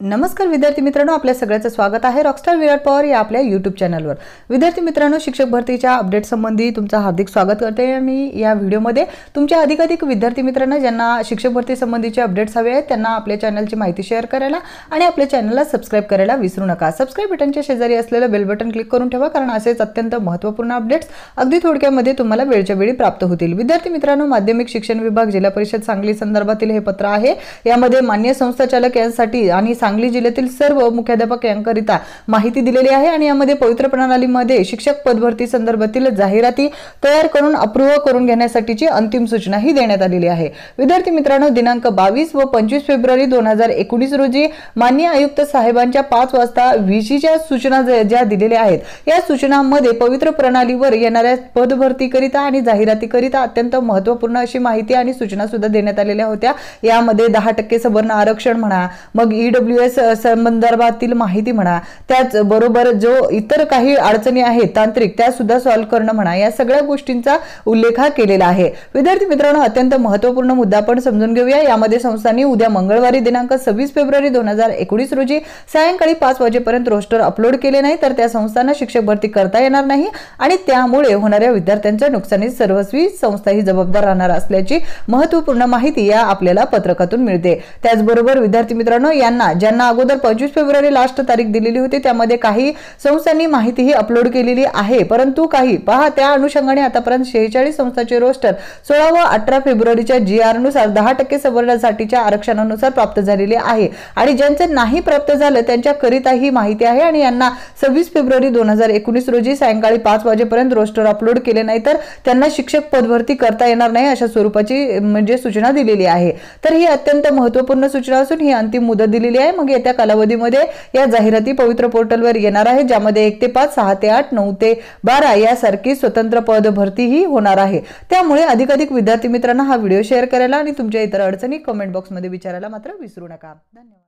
नमस्कार विद्यार्थी मित्रांनो आपल्या सगळ्याचं स्वागत आहे रॉकस्टार विराट पवार या आपल्या यूट्यूब चॅनलवर विद्यार्थी मित्रांनो शिक्षक भरतीच्या अपडेट संबंधी तुमचं हार्दिक स्वागत करते मी या व्हिडिओमध्ये तुमच्या अधिकाधिक विद्यार्थी मित्रांना ज्यांना शिक्षक भरती संबंधीचे अपडेट्स हवे आहेत त्यांना आपल्या चॅनलची माहिती शेअर करायला आणि आपल्या चॅनलला सबस्क्राईब करायला विसरू नका. सबस्क्राईब बटनच्या शेजारी असलेलं बेल बटन क्लिक करून ठेवा कारण असेच अत्यंत महत्त्वपूर्ण अपडेट्स अगदी थोडक्यामध्ये तुम्हाला वेळच्या वेळी प्राप्त होतील. विद्यार्थी मित्रांनो माध्यमिक शिक्षण विभाग जिल्हा परिषद सांगली संदर्भातील हे पत्र आहे. यामध्ये मान्य संस्थाचालक यांसाठी आणि सांगली जिल्ह्यातील सर्व मुख्याध्यापक यांकरिता माहिती दिलेली आहे आणि यामध्ये पवित्र प्रणालीमध्ये शिक्षक पदभरती संदर्भातील जाहिराती तयार करून अप्रूव्ह करून घेण्यासाठीची अंतिम सूचना ही देण्यात आलेली आहे. विद्यार्थी मित्रांनो दिनांक बावीस व पंचवीस फेब्रुवारी दोन हजार एकोणीस रोजी मान्य आयुक्त साहेबांच्या पाच वाजता व्हीसीच्या सूचना ज्या दिलेल्या आहेत या सूचनांमध्ये पवित्र प्रणालीवर येणाऱ्या पदभरतीकरिता आणि जाहिरातीकरिता अत्यंत महत्त्वपूर्ण अशी माहिती आणि सूचना सुद्धा देण्यात आलेल्या होत्या. यामध्ये दहा टक्के सवर्ण आरक्षण म्हणा मग ईडब्ल्यू एस संदर्भातील माहिती म्हणा त्याचबरोबर जो इतर काही अडचणी आहेत तांत्रिक त्या सुद्धा सॉल्व्ह करणं म्हणा या सगळ्या गोष्टींचा उल्लेख हा केलेला आहे. विद्यार्थी मित्रांनो अत्यंत महत्त्वपूर्ण मुद्दा आपण समजून घेऊया. यामध्ये संस्थांनी उद्या मंगळवारी दिनांक सव्वीस फेब्रुवारी दोन हजार एकोणीस रोजी सायंकाळी पाच वाजेपर्यंत रोस्टर अपलोड केले नाही तर त्या संस्थांना शिक्षक भरती करता येणार नाही आणि त्यामुळे होणाऱ्या विद्यार्थ्यांच्या नुकसानीत सर्वस्वी संस्था ही जबाबदार राहणार असल्याची महत्त्वपूर्ण माहिती या आपल्याला पत्रकातून मिळते. त्याचबरोबर विद्यार्थी मित्रांनो यांना ज्यांना अगोदर पंचवीस फेब्रुवारी लास्ट तारीख दिलेली होती त्यामध्ये काही संस्थांनी माहितीही अपलोड केलेली आहे. परंतु काही पहा त्या अनुषंगाने आतापर्यंत शेहेचाळीस संस्थांचे रोस्टर सोळा व अठरा फेब्रुवारीच्या जी आरनुसार दहा टक्के सवर्णासाठीच्या आरक्षणानुसार प्राप्त झालेले आहे. आणि ज्यांचे नाही प्राप्त झालं त्यांच्याकरिता ही माहिती आहे आणि यांना सव्वीस फेब्रुवारी दोन हजार एकोणीस रोजी सायंकाळी पाच वाजेपर्यंत रोस्टर अपलोड केले नाही तर त्यांना शिक्षक पदभरती करता येणार नाही अशा स्वरूपाची म्हणजे सूचना दिलेली आहे. तर ही अत्यंत महत्त्वपूर्ण सूचना असून ही अंतिम मुदत दिलेली आहे. मग येत्या कालावधीमध्ये या जाहिराती पवित्र पोर्टलवर येणार आहे ज्यामध्ये एक ते पाच सहा ते आठ नऊ ते बारा यासारखी स्वतंत्र पद भरतीही होणार आहे. त्यामुळे अधिकाधिक विद्यार्थी मित्रांना हा व्हिडिओ शेअर करायला आणि तुमच्या इतर अडचणी कमेंट बॉक्समध्ये विचारायला मात्र विसरू नका. धन्यवाद.